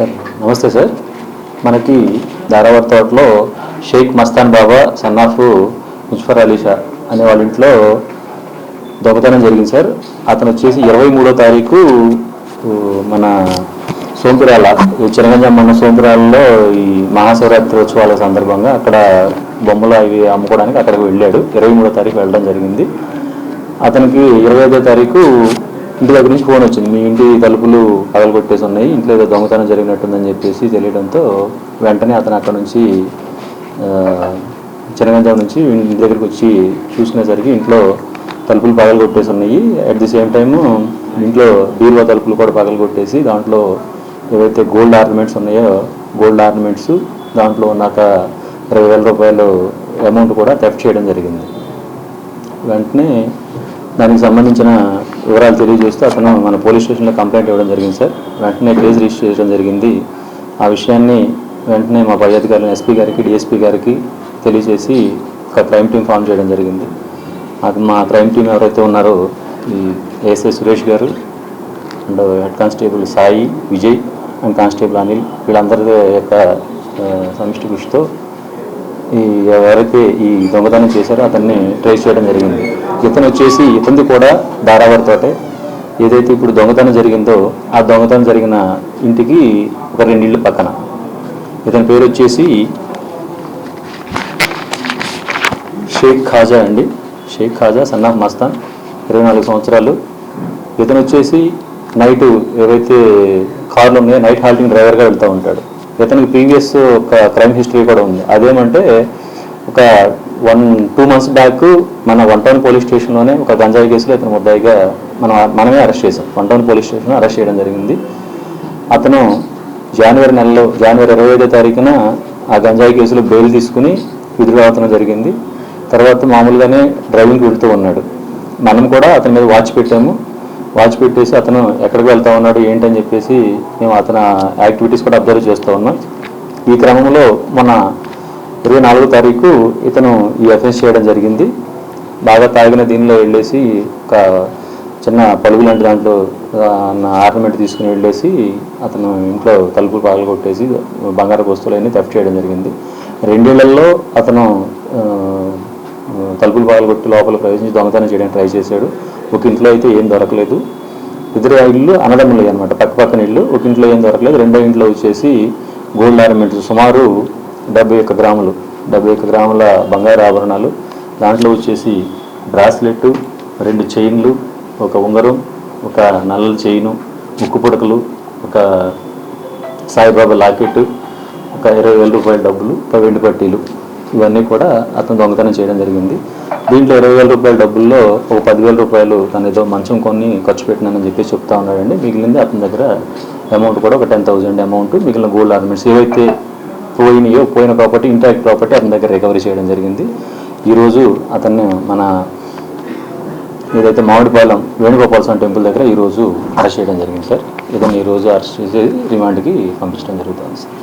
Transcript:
Sir. నమస్తే sir. మనకి ధారావర్ తోటలో షేక్ మస్తాన్ బాబా సన్నాఫ్ ముజఫర్ అలీ షా అనే వాళ్ళ ఇంట్లో దొంగతనం జరిగింది సార్. అతను వచ్చేసి ఇరవై మూడో తారీఖు మన సోంపురాల ఈ చిరంగంజం మన సోంపురాలలో ఈ మహాశివరాత్రి ఉత్సవాల సందర్భంగా అక్కడ బొమ్మలు అవి అమ్ముకోవడానికి అక్కడికి వెళ్ళాడు. ఇరవై మూడో తారీఖు వెళ్ళడం జరిగింది. అతనికి ఇరవై ఐదో తారీఖు ఇంటి దగ్గర నుంచి ఫోన్ వచ్చింది. మీ ఇంటి తలుపులు పగలగొట్టేసి ఉన్నాయి. ఇంట్లో ఏదో దొంగతనం జరిగినట్టుందని చెప్పేసి తెలియడంతో వెంటనే అతను అక్కడ నుంచి ఆ, నుంచి ఇంటి దగ్గరికి వచ్చి చూసుకునేసరికి ఇంట్లో తలుపులు పగలగొట్టేసి ఉన్నాయి. అట్ ది సేమ్ టైము ఇంట్లో బీరువా తలుపులు కూడా పగలగొట్టేసి దాంట్లో ఏవైతే గోల్డ్ ఆర్నమెంట్స్ ఉన్నాయో గోల్డ్ ఆర్నమెంట్స్ దాంట్లో ఉన్నాక ఇరవై వేల రూపాయలు అమౌంట్ కూడా థెఫ్ట్ చేయడం జరిగింది. వెంటనే దానికి సంబంధించిన వివరాలు తెలియజేస్తూ అతను మన పోలీస్ స్టేషన్లో కంప్లైంట్ ఇవ్వడం జరిగింది సార్. వెంటనే కేసు రిజిస్టర్ చేయడం జరిగింది. ఆ విషయాన్ని వెంటనే మా పై అధికారులు ఎస్పీ గారికి డిఎస్పీ గారికి తెలియజేసి ఒక క్రైమ్ టీం ఫామ్ చేయడం జరిగింది. అది మా క్రైమ్ టీం ఎవరైతే ఉన్నారో ఈ ఏఎస్ఐ సురేష్ గారు and head constable Sai Vijay and constable Anil వీళ్ళందరి యొక్క సమిష్టి కృషితో ఈ ఎవరైతే ఈ దొంగతనం చేశారో అతన్ని ట్రేస్ చేయడం జరిగింది. ఇతను వచ్చేసి ఇతనిది కూడా దారావర్ తోటే. ఏదైతే ఇప్పుడు దొంగతనం జరిగిందో ఆ దొంగతనం జరిగిన ఇంటికి ఒక రెండిళ్ళు పక్కన. ఇతని పేరు వచ్చేసి షేక్ ఖాజా అండి. షేక్ ఖాజా సన్ ఆఫ్ మస్తాన్ ఇరవై నాలుగు సంవత్సరాలు. ఇతను వచ్చేసి నైట్ ఏవైతే కార్లు ఉన్నాయో నైట్ హాల్టింగ్ డ్రైవర్గా వెళ్తూ ఉంటాడు. ఇతనికి ప్రీవియస్ ఒక క్రైమ్ హిస్టరీ కూడా ఉంది. అదేమంటే ఒక వన్ టూ మంత్స్ బ్యాక్ మన వన్ టౌన్ పోలీస్ స్టేషన్లోనే ఒక గంజాయి కేసులో ఇతను ముద్దాయిగా మనం మనమే అరెస్ట్ చేసాం వన్ టౌన్ పోలీస్ స్టేషన్లో అరెస్ట్ చేయడం జరిగింది. అతను జనవరి నెలలో జనవరి ఇరవై ఐదో తారీఖున ఆ గంజాయి కేసులో బెయిల్ తీసుకుని విధులు జరిగింది. తర్వాత మామూలుగానే డ్రైవింగ్ వెళ్తూ ఉన్నాడు. మనం కూడా అతని మీద వాచ్ పెట్టాము. వాచ్ పెట్టేసి అతను ఎక్కడికి వెళ్తా ఉన్నాడు ఏంటని చెప్పేసి మేము అతని యాక్టివిటీస్ కూడా అబ్జర్వ్ చేస్తూ ఉన్నాం. ఈ క్రమంలో మన ఇరవై నాలుగో తారీఖు ఇతను ఈ అఫెన్స్ చేయడం జరిగింది. బాగా తాగిన దీనిలో వెళ్ళేసి ఒక చిన్న పలుగు లాంటి దాంట్లో ఆర్నమెంట్ తీసుకుని వెళ్ళేసి అతను ఇంట్లో తలుపులు పగలు కొట్టేసి బంగారు వస్తువులన్నీ థెఫ్ట్ చేయడం జరిగింది. రెండేళ్ళలో అతను తలుపులు పగలు కొట్టి లోపల ప్రవేశించి దొంగతనం చేయడానికి ట్రై చేశాడు. ఒక ఇంట్లో అయితే ఏం దొరకలేదు. ఇద్దరు ఇల్లు అనడములు అనమాట పక్క పక్కన ఇల్లు ఒక ఇంట్లో ఏం దొరకలేదు. రెండో ఇంట్లో వచ్చేసి గోల్డ్ ఆర్నమెంట్స్ సుమారు డెబ్బై ఒక్క గ్రాములు డెబ్బై ఒక్క గ్రాముల బంగారు ఆభరణాలు. దాంట్లో వచ్చేసి బ్రాస్లెట్ రెండు చైన్లు ఒక ఉంగరం ఒక నల్లల చైను ముక్కు పుడకలు ఒక సాయిబాబా లాకెట్ ఒక ఇరవై వేల రూపాయల డబ్బులు ఒక వెండి పట్టీలు. ఇవన్నీ కూడా అతను దొంగతనం చేయడం జరిగింది. దీంట్లో ఇరవై వేల రూపాయల డబ్బుల్లో ఒక పదివేల రూపాయలు తను ఏదో మంచం కొని ఖర్చు పెట్టినానని చెప్పి చెప్తా ఉన్నాడండి. మిగిలింది అతని దగ్గర అమౌంట్ కూడా ఒక టెన్ థౌజండ్ అమౌంట్ మిగిలిన గోల్డ్ ఆర్నమెంట్స్ ఏవైతే పోయినాయో పోయిన ప్రాపర్టీ ఇంటాక్ట్ ప్రాపర్టీ అతని దగ్గర రికవరీ చేయడం జరిగింది. ఈరోజు అతన్ని మన ఏదైతే మామిడిపాలెం వేణుగోపాల స్వామి టెంపుల్ దగ్గర ఈరోజు అరెస్ట్ చేయడం జరిగింది సార్. ఇతను ఈరోజు అరెస్ట్ చేసి రిమాండ్కి పంపించడం జరుగుతుంది సార్.